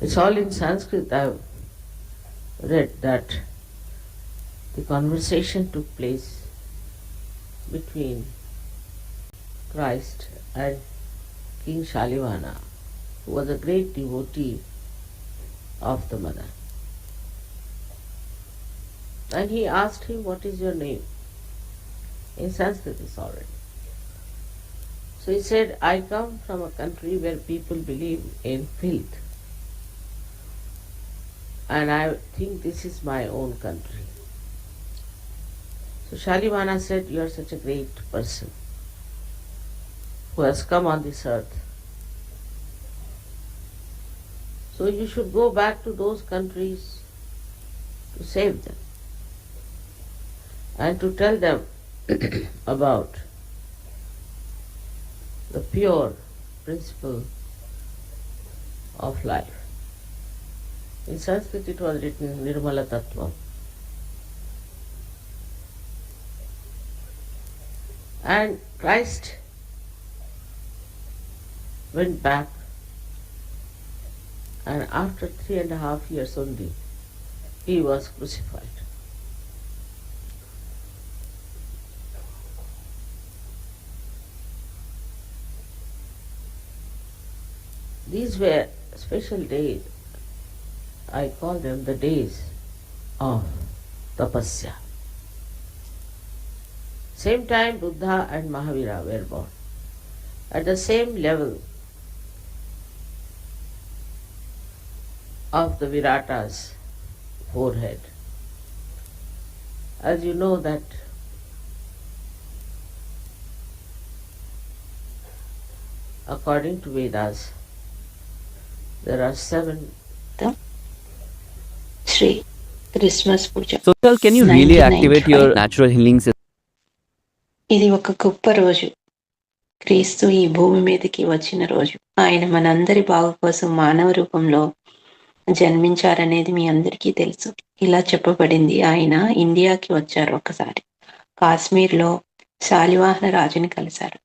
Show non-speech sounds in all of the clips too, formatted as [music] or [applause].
It's all in Sanskrit. I've read that the conversation took place between Christ and King Shalivana, who was a great devotee of the mother. And he asked him, What is your name? In Sanskrit, it's already. So he said, I come from a country where people believe in filth. And I think this is my own country. So Shalivana said, You are such a great person who has come on this earth. So you should go back to those countries to save them and to tell them [coughs] about the pure principle of life. In Sanskrit it was written Nirmala Tattva. And Christ went back and after three and a half years only he was crucified. These were special days. I call them the days of tapasya. Same time Buddha and Mahavira were born. At the same level of the Virata's forehead. As you know that according to Vedas, there are seven Shri Christmas పూజ. So, sir, can you really 99 activate your natural healing system? ఇది ఒక గొప్ప రోజు. క్రీస్తు ఈ భూమి మీదకి వచ్చిన రోజు. ఆయన మనందరి బాగు కోసం మానవ రూపంలో జన్మించారనేది మీ అందరికీ తెలుసు. ఇలా చెప్పబడింది. ఆయన ఇండియాకి వచ్చారు ఒకసారి. కాశ్మీర్లో శాలివాహన రాజుని కలిశారు.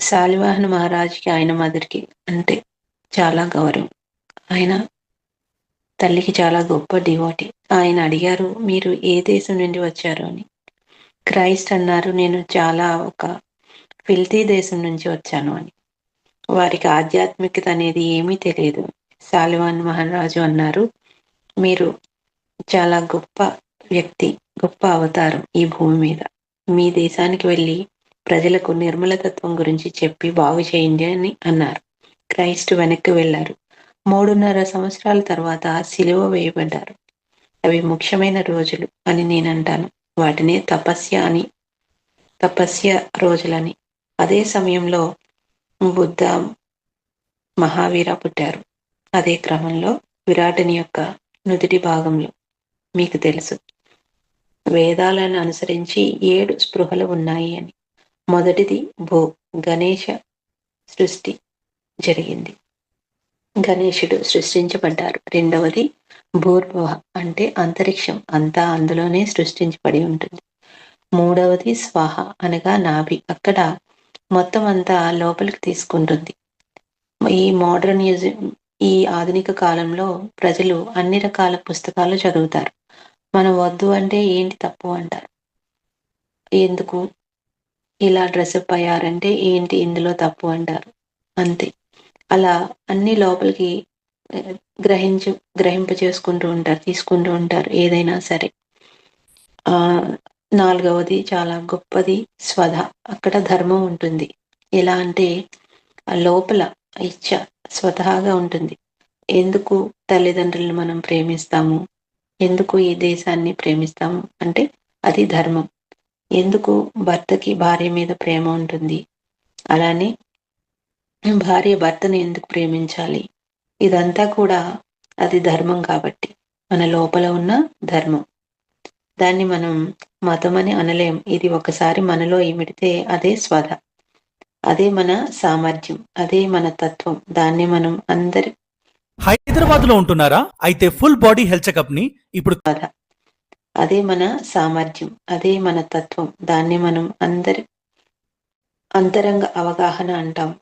శాలివాహన మహారాజుకి ఆయన మదర్కి అంటే చాలా గౌరవం. ఆయన తల్లికి చాలా గొప్ప డివోటి. ఆయన అడిగారు మీరు ఏ దేశం నుండి వచ్చారు? అని. క్రైస్ట్ అన్నారు నేను చాలా ఒక ఫిల్తీ దేశం నుంచి వచ్చాను అని. వారికి ఆధ్యాత్మికత అనేది ఏమీ తెలియదు. సాలివాన్ మహారాజు అన్నారు మీరు చాలా గొప్ప వ్యక్తి గొప్ప అవతారం ఈ భూమి మీద. మీ దేశానికి వెళ్ళి ప్రజలకు నిర్మలతత్వం గురించి చెప్పి బాగు చేయండి అని అన్నారు. క్రైస్ట్ వెనక్కి వెళ్ళారు. మూడున్నర సంవత్సరాల తర్వాత సిలువ వేయబడ్డారు. అవి ముఖ్యమైన రోజులు అని నేను అంటాను వాటినే తపస్య అని తపస్య రోజులని. అదే సమయంలో బుద్ధ మహావీర పుట్టారు. అదే క్రమంలో విరాటుని యొక్క నుదిటి భాగంలో. మీకు తెలుసు. వేదాలను అనుసరించి ఏడు స్పృహలు ఉన్నాయి అని. మొదటిది భూ గణేష సృష్టి జరిగింది. గణేశుడు సృష్టించబడ్డారు. రెండవది భూర్భవ అంటే అంతరిక్షం. అంతా అందులోనే సృష్టించబడి ఉంటుంది. మూడవది స్వాహ అనగా నాభి. అక్కడ మొత్తం అంతా లోపలికి తీసుకుంటుంది. ఈ మోడర్న్ ఈ ఆధునిక కాలంలో ప్రజలు అన్ని రకాల పుస్తకాలు చదువుతారు. మనం వద్దు అంటే ఏంటి తప్పు అంటారు. ఎందుకు? ఇలా డ్రెస్అప్ అయ్యారంటే ఏంటి ఇందులో తప్పు అంటారు. అంతే. అలా అన్ని లోపలికి గ్రహించు గ్రహింప చేసుకుంటూ ఉంటారు తీసుకుంటూ ఉంటారు ఏదైనా సరే. ఆ నాలుగవది చాలా గొప్పది స్వధ. అక్కడ ధర్మం ఉంటుంది. ఎలా అంటే ఆ లోపల ఇచ్చ స్వతహాగా ఉంటుంది. ఎందుకు తల్లిదండ్రులను మనం ప్రేమిస్తాము? ఎందుకు ఈ దేశాన్ని ప్రేమిస్తాము? అంటే అది ధర్మం. ఎందుకు భర్తకి భార్య మీద ప్రేమ ఉంటుంది? అలానే భార్య భర్తను ఎందుకు ప్రేమించాలి? ఇదంతా కూడా అది ధర్మం కాబట్టి. మన లోపల ఉన్న ధర్మం. దాన్ని మనం మతం అని అనలేం. ఇది ఒకసారి మనలో ఇమిడితే అదే స్వధ. అదే మన సామర్థ్యం. అదే మన తత్వం. దాన్ని మనం అందరి హైదరాబాద్లో ఉంటున్నారా? అయితే ఫుల్ బాడీ హెల్త్ చెకప్ని ఇప్పుడు అదే మన సామర్థ్యం. అదే మన తత్వం. దాన్ని మనం అందరి అంతరంగ అవగాహన అంటాం.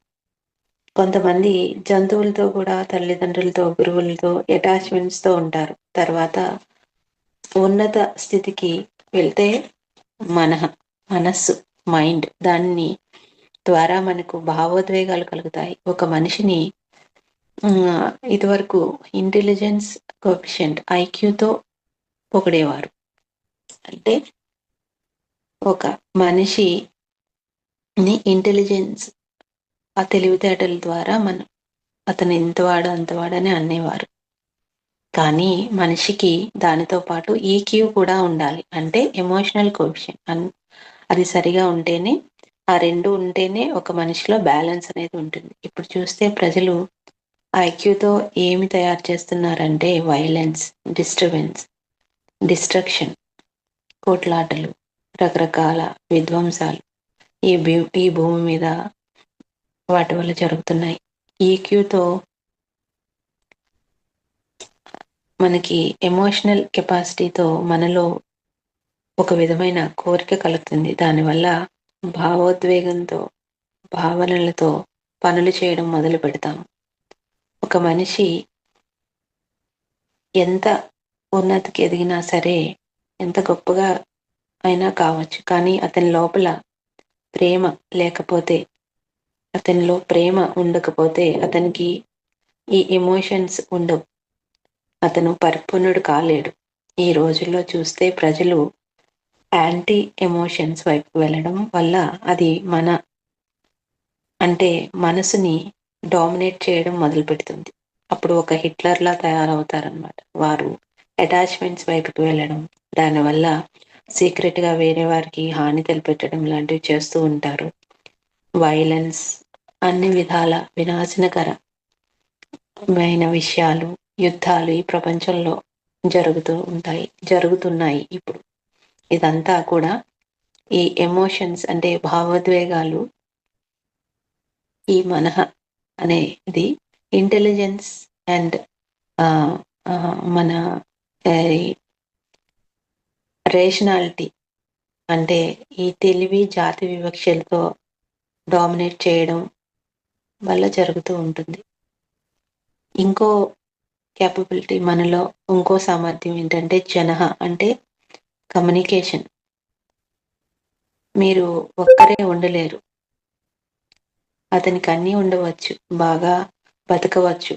కొంతమంది జంతువులతో కూడా తల్లిదండ్రులతో గురువులతో అటాచ్మెంట్స్తో ఉంటారు. తర్వాత ఉన్నత స్థితికి వెళ్తే మన మనస్సు మైండ్ దాన్ని ద్వారా మనకు భావోద్వేగాలు కలుగుతాయి. ఒక మనిషిని ఇదివరకు ఇంటెలిజెన్స్ కోఫిషియంట్ ఐక్యూతో పొగిడేవారు. అంటే ఒక మనిషిని ఇంటెలిజెన్స్ ఆ తెలివితేటల ద్వారా మనం అతను ఇంతవాడు అంతవాడని అనేవారు. కానీ మనిషికి దానితో పాటు ఈక్యూ కూడా ఉండాలి. అంటే ఎమోషనల్ కోషన్ అన్ అది సరిగా ఉంటేనే ఆ రెండు ఉంటేనే ఒక మనిషిలో బ్యాలెన్స్ అనేది ఉంటుంది. ఇప్పుడు చూస్తే ప్రజలు ఐక్యూతో ఏమి తయారు చేస్తున్నారంటే వైలెన్స్ డిస్టర్బెన్స్ డిస్ట్రక్షన్ కోట్లాటలు రకరకాల విధ్వంసాలు. ఈ భూ ఈ భూమి మీద వాటి వల్ల జరుగుతున్నాయి. ఈక్యూతో మనకి ఎమోషనల్ కెపాసిటీతో మనలో ఒక విధమైన కోరిక కలుగుతుంది. దానివల్ల భావోద్వేగంతో భావనలతో పనులు చేయడం మొదలు పెడతాం. ఒక మనిషి ఎంత ఉన్నతికి ఎదిగినా సరే ఎంత గొప్పగా అయినా కావచ్చు. కానీ అతని లోపల ప్రేమ లేకపోతే అతనిలో ప్రేమ ఉండకపోతే అతనికి ఈ ఎమోషన్స్ ఉండవు. అతను పరిపూర్ణుడు కాలేడు. ఈ రోజుల్లో చూస్తే ప్రజలు యాంటీ ఎమోషన్స్ వైపు వెళ్ళడం వల్ల అది మన అంటే మనసుని డామినేట్ చేయడం మొదలు పెడుతుంది అప్పుడు ఒక హిట్లర్లా తయారవుతారనమాట వారు అటాచ్మెంట్స్ వైపుకి వెళ్ళడం దానివల్ల సీక్రెట్గా వేరే వారికి హాని తలపెట్టడం లాంటివి చేస్తూ ఉంటారు. వైలెన్స్ అన్ని విధాల వినాశనకరమైన విషయాలు యుద్ధాలు ఈ ప్రపంచంలో జరుగుతూ ఉంటాయి జరుగుతున్నాయి ఇప్పుడు. ఇదంతా కూడా ఈ ఎమోషన్స్ అంటే భావోద్వేగాలు ఈ మనహ అనేది ఇంటెలిజెన్స్ అండ్ మన రేషనాలిటీ అంటే ఈ తెలివి జాతి వివక్షలతో డామినేట్ చేయడం వల్ల జరుగుతూ ఉంటుంది. ఇంకో క్యాపబిలిటీ మనలో ఇంకో సామర్థ్యం ఏంటంటే జనహ అంటే కమ్యూనికేషన్ మీరు ఒక్కరే ఉండలేరు. అతనికి అన్నీ ఉండవచ్చు బాగా బతకవచ్చు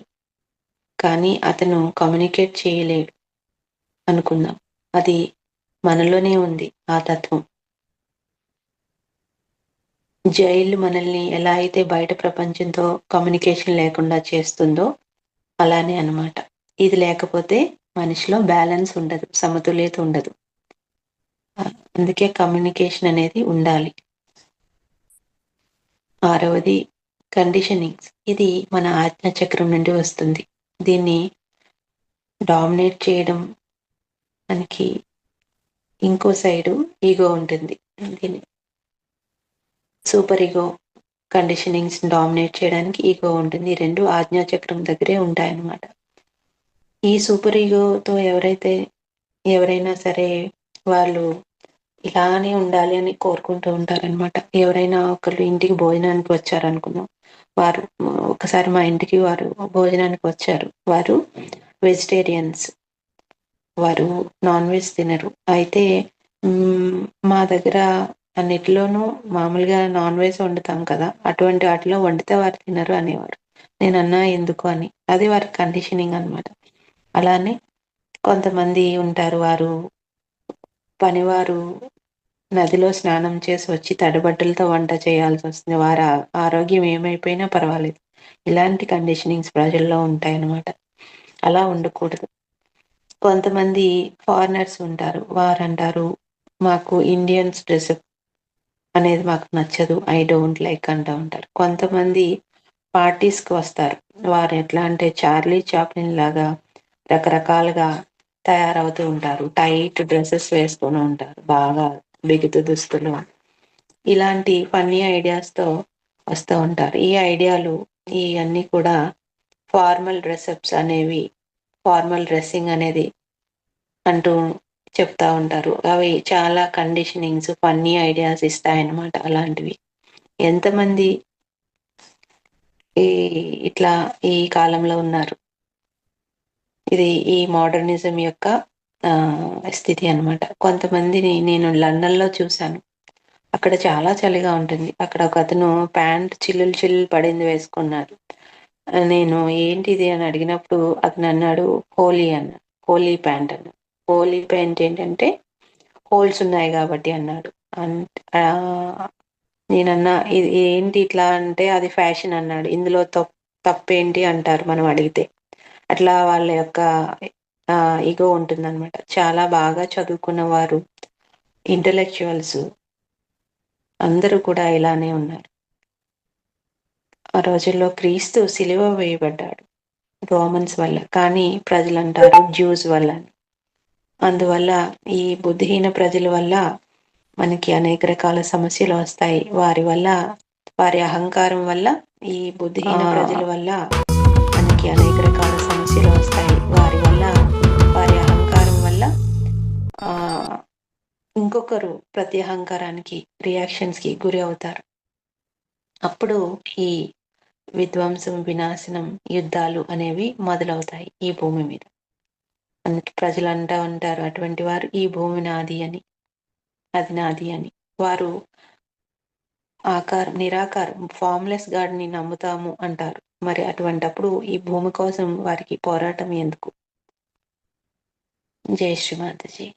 కానీ అతను కమ్యూనికేట్ చేయలేడు అనుకుందాం. అది మనలోనే ఉంది ఆ తత్వం. జైలు మనల్ని ఎలా అయితే బయట ప్రపంచంతో కమ్యూనికేషన్ లేకుండా చేస్తుందో అలానే అన్నమాట. ఇది లేకపోతే మనిషిలో బ్యాలెన్స్ ఉండదు సమతుల్యత ఉండదు. అందుకే కమ్యూనికేషన్ అనేది ఉండాలి. ఆరవది కండిషనింగ్స్ ఇది మన ఆజ్ఞా చక్రం నుండి వస్తుంది. దీన్ని డామినేట్ చేయడం మనకి ఇంకో సైడు ఈగో ఉంటుంది. దీన్ని సూపర్ ఈగో కండిషనింగ్స్ డామినేట్ చేయడానికి ఈగో ఉంటుంది. ఈ రెండు ఆజ్ఞా చక్రం దగ్గరే ఉంటాయన్నమాట. ఈ సూపర్ ఈగోతో ఎవరైతే ఎవరైనా సరే వాళ్ళు ఇలానే ఉండాలి అని కోరుకుంటూ ఉంటారనమాట ఎవరైనా ఒకళ్ళు ఇంటికి భోజనానికి వచ్చారనుకుందాం. వారు ఒకసారి మా ఇంటికి వారు భోజనానికి వచ్చారు. వారు వెజిటేరియన్స్. వారు నాన్ వెజ్ తినరు. అయితే మా దగ్గర అన్నిటిలోనూ మామూలుగా నాన్ వెజ్ వండుతాం కదా అటువంటి వాటిలో వండితే వారు తినరు అనేవారు. నేను అన్నా ఎందుకు అని. అది వారి కండిషనింగ్ అన్నమాట. అలానే కొంతమంది ఉంటారు వారు పనివారు నదిలో స్నానం చేసి వచ్చి తడిబట్టలతో వంట చేయాల్సి వస్తుంది. వారి ఆరోగ్యం ఏమైపోయినా పర్వాలేదు. ఇలాంటి కండిషనింగ్స్ ప్రజల్లో ఉంటాయన్నమాట. అలా ఉండకూడదు. కొంతమంది ఫారినర్స్ ఉంటారు. వారు అంటారు మాకు ఇండియన్స్ డ్రెస్ అనేది మాకు నచ్చదు. ఐ డోంట్ లైక్ అంటూ ఉంటారు. కొంతమంది పార్టీస్కి వస్తారు. వారు ఎట్లా అంటే చార్లీ చాప్లిన్ లాగా రకరకాలుగా తయారవుతూ ఉంటారు. టైట్ డ్రెస్సెస్ వేసుకొని ఉంటారు. బాగా బిగుతు దుస్తులు. ఇలాంటి ఫన్నీ ఐడియాస్తో వస్తూ ఉంటారు. ఈ ఐడియాలు ఇవన్నీ కూడా ఫార్మల్ డ్రెస్అప్స్ అనేవి ఫార్మల్ డ్రెస్సింగ్ అనేది అంటూ చెప్తా ఉంటారు. అవి చాలా కండిషనింగ్స్ ఫన్నీ ఐడియాస్ ఇస్తాయన్నమాట అలాంటివి. ఎంతమంది ఈ ఇట్లా ఈ కాలంలో ఉన్నారు? ఇది ఈ మోడర్నిజం యొక్క స్థితి అన్నమాట. కొంతమందిని నేను లండన్లో చూశాను. అక్కడ చాలా చలిగా ఉంటుంది. అక్కడ ఒక అతను ప్యాంట్ చిల్లులు చిల్లులు పడింది వేసుకున్నాడు. నేను ఏంటిది? అని అడిగినప్పుడు అతను అన్నాడు హోలీ అన్న. హోలీ ప్యాంట్ అన్న. హోలీ పెయింట్ ఏంటంటే హోల్స్ ఉన్నాయి కాబట్టి అన్నాడు. అంట్- నేనన్నా ఇది ఏంటి ఇట్లా అంటే అది ఫ్యాషన్ అన్నాడు. ఇందులో తప్ తప్పేంటి అంటారు మనం అడిగితే. అట్లా వాళ్ళ యొక్క ఇగో ఉంటుందన్నమాట. చాలా బాగా చదువుకున్న వారు ఇంటలెక్చువల్స్ అందరూ కూడా ఇలానే ఉన్నారు. ఆ రోజుల్లో క్రీస్తు సిలువ వేయబడ్డాడు రోమన్స్ వల్ల. కానీ ప్రజలు అంటారు జ్యూస్ వల్ల అని. అందువల్ల ఈ బుద్ధిహీన ప్రజల వల్ల మనకి అనేక రకాల సమస్యలు వస్తాయి. వారి వల్ల వారి అహంకారం వల్ల ఈ బుద్ధిహీన ప్రజల వల్ల మనకి అనేక రకాల సమస్యలు వస్తాయి. వారి వల్ల వారి అహంకారం వల్ల ఆ ఇంకొకరు ప్రతి అహంకారానికి రియాక్షన్స్కి గురి అవుతారు. అప్పుడు ఈ విధ్వంసం వినాశనం యుద్ధాలు అనేవి మొదలవుతాయి ఈ భూమి మీద. అందుకే ప్రజలు అంటా ఉంటారు. అటువంటి వారు ఈ భూమి నాది అని అది నాది అని. వారు ఆకారం నిరాకారం ఫామ్లెస్ గాడ్ని నమ్ముతాము అంటారు. మరి అటువంటప్పుడు ఈ భూమి కోసం వారికి పోరాటం ఎందుకు? జై శ్రీ శ్రీమాతజీ